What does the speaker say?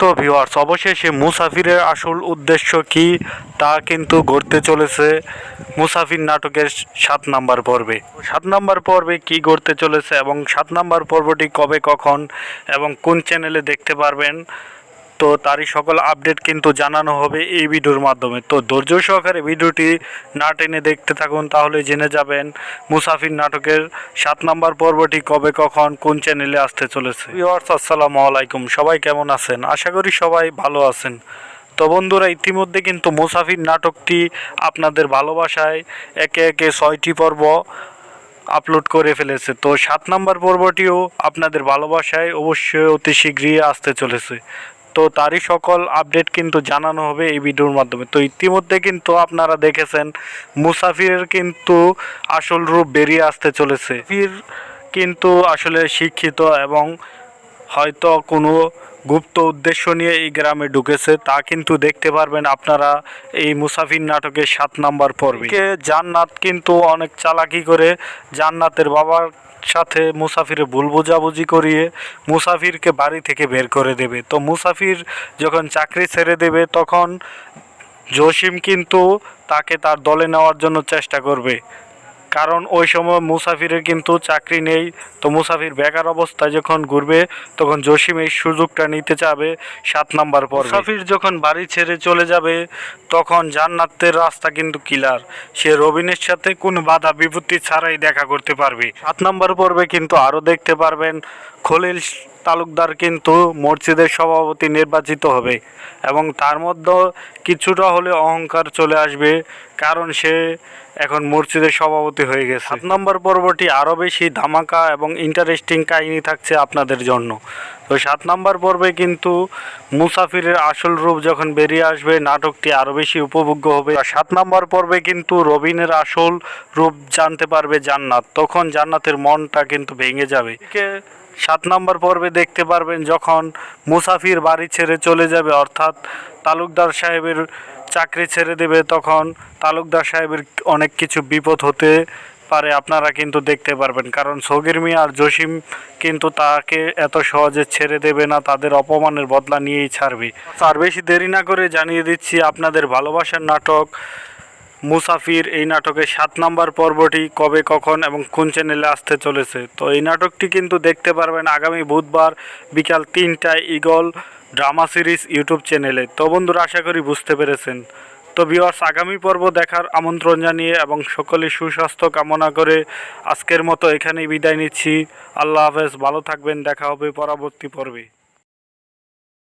তো ভিউয়ার্স অবশেষে মুসাফিরের আসল উদ্দেশ্য কি তা কিন্তু ঘটতে চলেছে মুসাফির নাটকের সাত নাম্বার পর্বে। সাত নাম্বার পর্বে কি ঘটতে চলেছে এবং সাত নাম্বার পর্বটি কবে, কখন এবং কোন চ্যানেলে দেখতে পারবেন তো তারই সকল আপডেট কিন্তু জানানো হবে এই ভিডিওর মাধ্যমে। তো ধৈর্য সহকারে ভিডিওটি না টেনে দেখতে থাকুন, তাহলে জেনে যাবেন মুসাফির নাটকের সাত নাম্বার পর্বটি কবে, কখন, কোন চ্যানেলে আসতে চলেছে। ভিউয়ার্স, আসসালামু আলাইকুম। সবাই কেমন আছেন? আশা করি সবাই ভালো আছেন। তো বন্ধুরা, ইতিমধ্যে কিন্তু মুসাফির নাটকটি আপনাদের ভালোবাসায় একে একে ছয়টি পর্ব আপলোড করে ফেলেছে। তো সাত নাম্বার পর্বটিও আপনাদের ভালোবাসায় অবশ্যই অতি শীঘ্রই আসতে চলেছে। তো তারই সকল আপডেট কিন্তু জানানো হবে এই ভিডিওর মাধ্যমে। তো ইতিমধ্যে কিন্তু আপনারা দেখেছেন, মুসাফিরের কিন্তু আসল রূপ বেরিয়ে আসতে চলেছে। ফির কিন্তু আসলে শিক্ষিত এবং হয়তো কোনো গুপ্ত উদ্দেশ্য নিয়ে এই গ্রামে ঢুকেছে, তা কিন্তু দেখতে পারবেন আপনারা এই মুসাফির নাটকের সাত নাম্বার পর্বে। জান্নাত কিন্তু অনেক চালাকি করে, জান্নাতের বাবার সাথে মুসাফিরে ভুল বোঝাবুঝি করিয়ে মুসাফিরকে বাড়ি থেকে বের করে দেবে। তো মুসাফির যখন চাকরি ছেড়ে দেবে, তখন জসিম কিন্তু তাকে তার দলে নেওয়ার জন্য চেষ্টা করবে। কারণ ওই সময় মুসাফিরের কিন্তু চাকরি নেই। তো মুসাফির বেকার অবস্থায় যখন ঘুরবে, তখন জসিম এই সুযোগটা নিতে চাবে সাত নাম্বার পর মুসাফির যখন বাড়ি ছেড়ে চলে যাবে, তখন জান্নাতের রাস্তা কিন্তু কিলার। সে রবিনের সাথে কোনো বাধা বিপত্তি ছাড়াই দেখা করতে পারবে। সাত নাম্বার পর্বে কিন্তু আরও দেখতে পারবেন, খলিল তালুকদার কিন্তু মসজিদের সভাপতি নির্বাচিত হবে এবং তার মধ্যে কিছুটা হলে অহংকার চলে আসবে, কারণ সে এখন মসজিদের সভাপতি হয়ে গেছে। সাত নম্বর পর্বটি আরও বেশি ধামাকা এবং ইন্টারেস্টিং কাহিনী থাকছে আপনাদের জন্য। তো সাত নম্বর পর্বে কিন্তু মুসাফিরের আসল রূপ যখন বেরিয়ে আসবে, নাটকটি আরও বেশি উপভোগ্য হবে। সাত নম্বর পর্বে কিন্তু রবিনের আসল রূপ জানতে পারবে জান্নাত। তখন জান্নাতের মনটা কিন্তু ভেঙে যাবে। সাত নম্বর পর্বে দেখতে পারবেন যখন মুসাফির বাড়ি ছেড়ে চলে যাবে, অর্থাৎ তালুকদার সাহেবের চাকরি ছেড়ে দেবে, তখন তালুকদার সাহেবের অনেক কিছু বিপদ হতে পারে, আপনারা কিন্তু দেখতে পারবেন। কারণ সগির মিয়া আর জসিম কিন্তু তাকে এত সহজে ছেড়ে দেবে না, তাদের অপমানের বদলা নিয়েই ছাড়বে। আর বেশি দেরি না করে জানিয়ে দিচ্ছি, আপনাদের ভালোবাসার নাটক মুসাফির এই নাটকের সাত নাম্বার পর্বটি কবে, কখন এবং কোন চ্যানেলে আসতে চলেছে? তো এই নাটকটি কিন্তু দেখতে পারবেন আগামী বুধবার বিকাল তিনটায় ইগল ড্রামা সিরিজ ইউটিউব চ্যানেলে তো বন্ধুরা, আশা করি বুঝতে পেরেছেন। তো ভিওয়ার্স আগামী পর্ব দেখার আমন্ত্রণ জানিয়ে এবং সকলে সুস্বাস্থ্য কামনা করে আজকের মতো এখানেই বিদায় নিচ্ছি। আল্লাহ হাফেজ, ভালো থাকবেন, দেখা হবে পরবর্তী পর্বে।